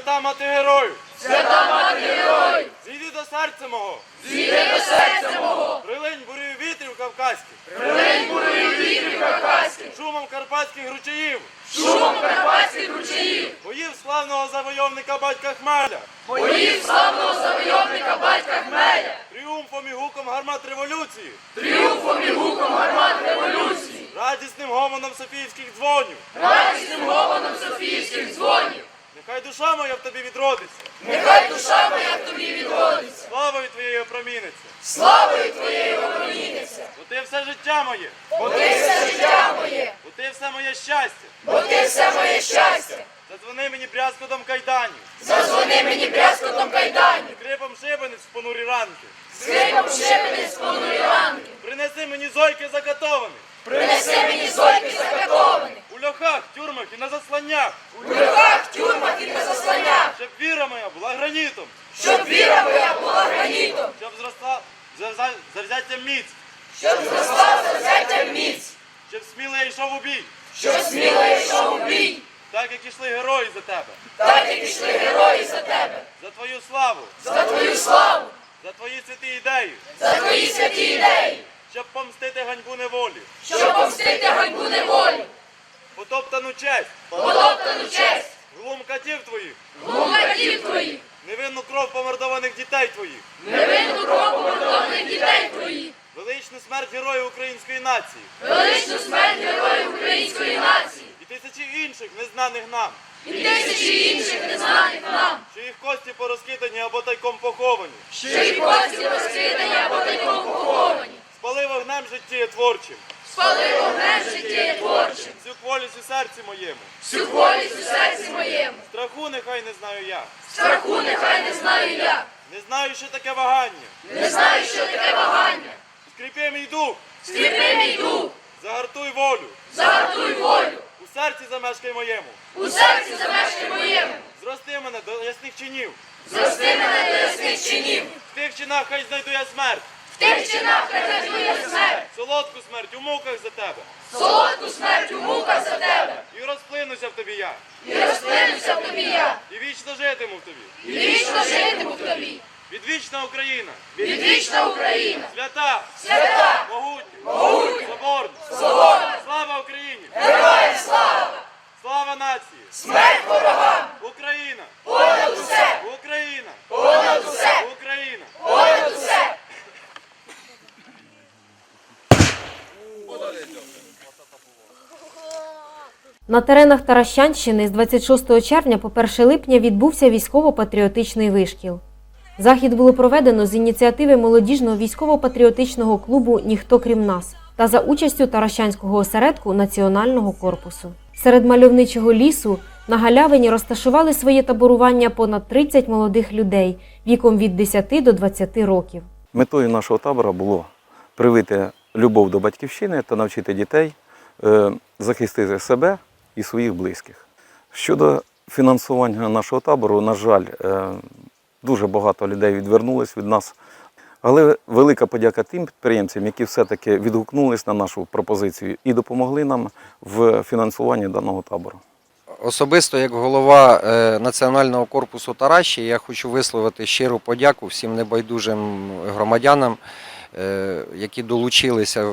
Свята мати герою! Свята мати герою! Зійди до серця мого! зійди до серця мого, Прилинь бурю вітрів кавказьких! прилинь бурою вітрів кавказьких! Шумом карпатських ручаїв! шумом карпатських ручаїв, Боїв славного завойовника батька Хмеля! боїв славного завойовника батька Хмеля, моя в тобі відродиться! Нехай душа моя в тобі відродиться, Славою твоєю проміниться! славою твоєю опроміниться, Бо ти все життя моє! бо ти все життя моє, Бо ти все моє щастя! бо ти все моє щастя. Задзвони мені брязкотом кайданів! Зазвони мені брязкотом кайданів, Крипом шибениць в понурі ранки! скрипом шепети з понурі ранки. Принеси мені зойки закатованих! Принеси мені зойки закатованих, У льохах, тюрмах і на засланнях! у льохах, тюрмах і на засланнях, Щоб віра моя була гранітом! щоб віра моя була гранітом, Щоб зросла завзя- завзяття міць! Щоб зросла завзяття міць, Щоб сміло йшов у бій! щоб сміло йшов у бій, Так як ішли герої за тебе! так як ішли герої за тебе, За твою славу! за твою славу, За твої святі ідеї! за твої святі ідеї, Щоб помстити ганьбу неволі! щоб помстити ганьбу неволі, Потоптану честь! потоптану честь, Глум катів твоїх! глумаків твоїх, Невинну кров помордованих дітей твоїх! невинну кров помордованих дітей твоїх, Величну смерть героїв української нації! величну смерть героїв української нації І тисячі інших незнаних нам! і тисячі інших незнаних нам, що їх кості порозкидані або тайком поховані. що й кості розкидані або тайком поховані. Спали вогнем життєтворчим, Спали вогнем життя творчим, всю кволість у серці моєму. всю болість у серці моєму. Страху нехай не знаю я. Страху нехай не знаю я, Не знаю, що таке вагання. не знаю, що таке вагання. Скріпи мій дух, Скріпи мій дух, загартуй волю. загартуй волю, У серці замешкай моєму. у серці замешкай моєму. Зрости мене до ясних чинів. Зрости мене до ясних чинів. В тих чинах хай знайду я смерть. В тих чинах хай я смерть, Солодку смерть у муках за тебе. солодку смерть у муках за тебе. І розплинуся в тобі я. І розплинуся в тобі я, І вічно житиму в тобі. і вічно житиму в тобі. Відвічна Україна. Відвічна Україна, Свята. свята, Могутня. Могутня. Соборна. свобода, Слава Україні! героям слава, Слава нації! смерть ворогам, Україна! понад усе, Україна! понад усе, Україна! понад усе. На теренах Таращанщини з 26 червня по 1 липня відбувся військово-патріотичний вишкіл. Захід було проведено з ініціативи молодіжного військово-патріотичного клубу Ніхто крім нас та за участю Таращанського осередку Національного корпусу. Серед мальовничого лісу на галявині розташували своє таборування понад 30 молодих людей віком від 10 до 20 років. Метою нашого табору було привити любов до батьківщини та навчити дітей е, захистити себе і своїх близьких. Щодо фінансування нашого табору, на жаль, е, дуже багато людей відвернулись від нас. Але велика подяка тим підприємцям, які все-таки відгукнулись на нашу пропозицію і допомогли нам в фінансуванні даного табору. Особисто як голова е, Національного корпусу Тараші, я хочу висловити щиру подяку всім небайдужим громадянам, е, які долучилися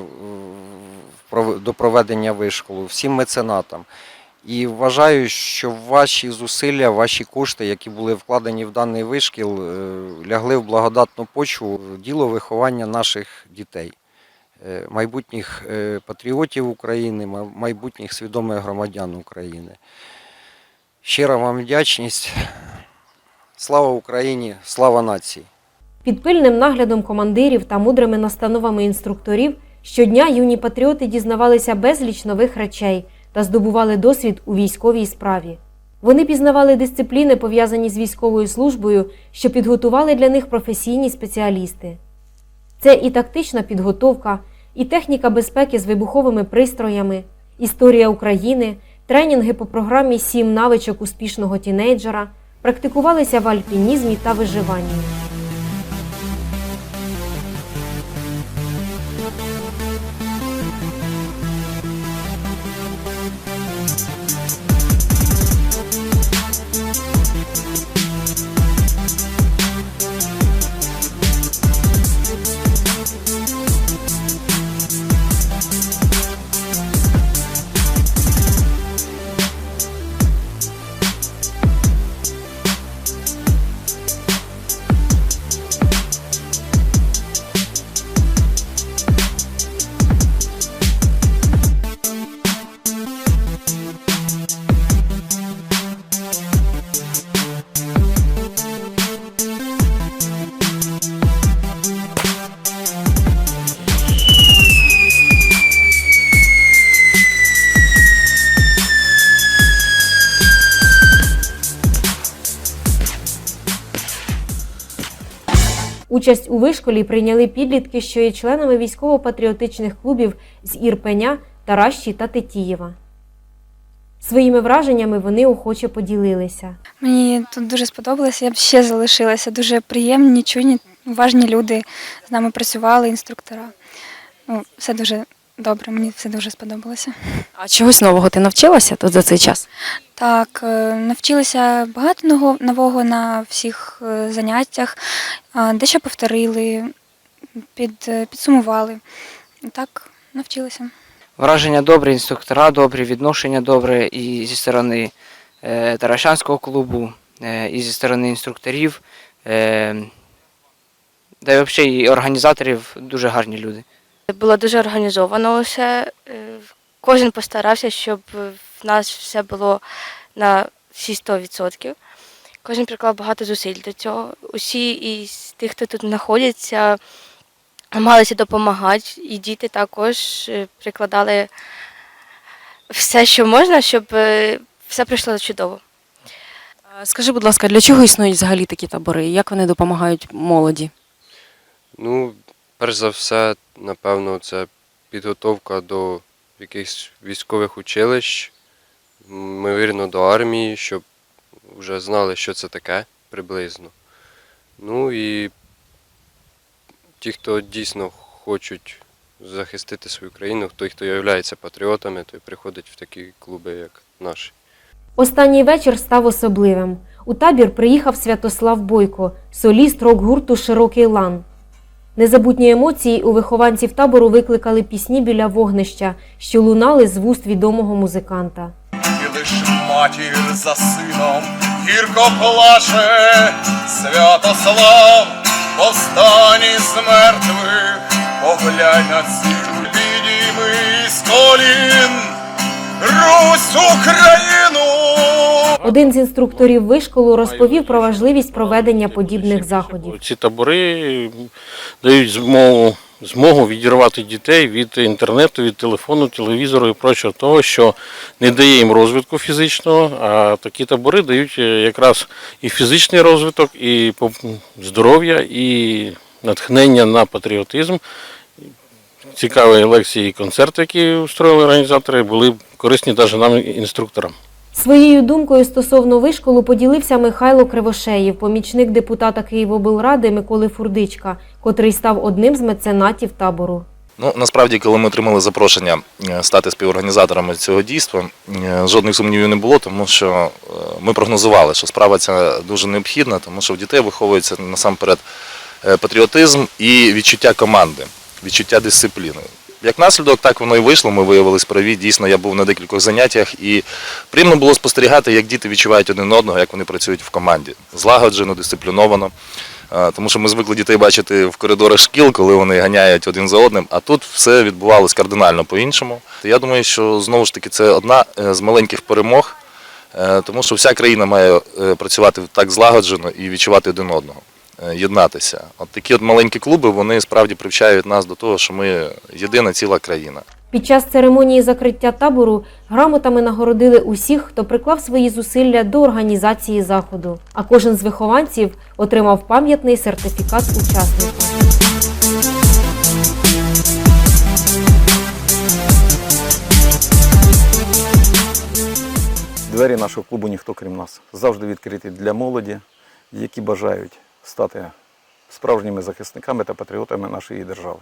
до проведення вишколу, всім меценатам. І вважаю, що ваші зусилля, ваші кошти, які були вкладені в даний вишкіл, е, лягли в благодатну почву діло виховання наших дітей, е, майбутніх е, патріотів України, майбутніх свідомих громадян України. Щира вам вдячність. Слава Україні, слава нації! Під пильним наглядом командирів та мудрими настановами інструкторів щодня юні патріоти дізнавалися безліч нових речей та здобували досвід у військовій справі. Вони пізнавали дисципліни, пов'язані з військовою службою, що підготували для них професійні спеціалісти. Це і тактична підготовка, і техніка безпеки з вибуховими пристроями, історія України, тренінги по програмі «Сім навичок успішного тінейджера, практикувалися в альпінізмі та виживанні. Участь у вишколі прийняли підлітки, що є членами військово-патріотичних клубів з Ірпеня, Таращі та Тетіїва. Своїми враженнями вони охоче поділилися. Мені тут дуже сподобалося, я б ще залишилася. Дуже приємні, чуйні, уважні люди з нами працювали, інструктора. Ну, все дуже добре, мені все дуже сподобалося. А чогось нового ти навчилася тут за цей час? Так, е, навчилися багато нового- на всіх е, заняттях, дещо повторили, під, е, підсумували. Так, навчилися. Враження добре, інструктора добрі, відношення добре і зі сторони е, Таращанського клубу, е, і зі сторони інструкторів. Е, да і взагалі і організаторів дуже гарні люди. Було дуже організовано усе. Е, Кожен постарався, щоб в нас все було на всі 100%. Кожен приклав багато зусиль до цього. Усі із тих, хто тут знаходиться, намагалися допомагати, і діти також е, прикладали все, що можна, щоб е, все пройшло чудово. Скажи, будь ласка, для чого існують взагалі такі табори? Як вони допомагають молоді? Ну, перш за все, напевно, це підготовка до якихось військових училищ, ймовірно, до армії, щоб вже знали, що це таке приблизно. Ну і ті, хто дійсно хочуть захистити свою країну, той, хто є патріотами, той приходить в такі клуби, як наші. Останній вечір став особливим. У табір приїхав Святослав Бойко, соліст рок-гурту Широкий лан. Незабутні емоції у вихованців табору викликали пісні біля вогнища, що лунали з вуст відомого музиканта. І лиш матір за сином гірко плаче, Святослав, повстані з мертвих, поглянь на ціль, підійми з колін, Русь Україну! Один з інструкторів вишколу розповів про важливість проведення подібних заходів. Ці табори дають змогу, змогу відірвати дітей від інтернету, від телефону, телевізору і прочого того, що не дає їм розвитку фізичного, а такі табори дають е, якраз і фізичний розвиток, і здоров'я, і натхнення на патріотизм. Цікаві лекції і концерти, які устроїли організатори, були корисні навіть нам, інструкторам. Своєю думкою стосовно вишколу поділився Михайло Кривошеєв, помічник депутата Києвоблради Миколи Фурдичка, котрий став одним з меценатів табору. Ну насправді, коли ми отримали запрошення е, стати співорганізаторами цього дійства, е, жодних сумнівів не було, тому що е, ми прогнозували, що справа ця дуже необхідна, тому що в дітей виховується насамперед патріотизм і відчуття команди, відчуття дисципліни. Як наслідок, так воно і вийшло. Ми виявились праві. Дійсно, я був на декількох заняттях, і приємно було спостерігати, як діти відчувають один одного, як вони працюють в команді. Злагоджено, дисципліновано. Тому що ми звикли дітей бачити в коридорах шкіл, коли вони ганяють один за одним, а тут все відбувалось кардинально по-іншому. Я думаю, що знову ж таки це одна е, з маленьких перемог, е, тому що вся країна має е, працювати так злагоджено і відчувати один одного, єднатися. От такі от маленькі клуби вони справді привчають нас до того, що ми єдина ціла країна. Під час церемонії закриття табору грамотами нагородили усіх, хто приклав свої зусилля до організації заходу. А кожен з вихованців отримав пам'ятний сертифікат учасника. Двері нашого клубу ніхто крім нас. Завжди відкриті для молоді, які бажають стати справжніми захисниками та патріотами нашої держави.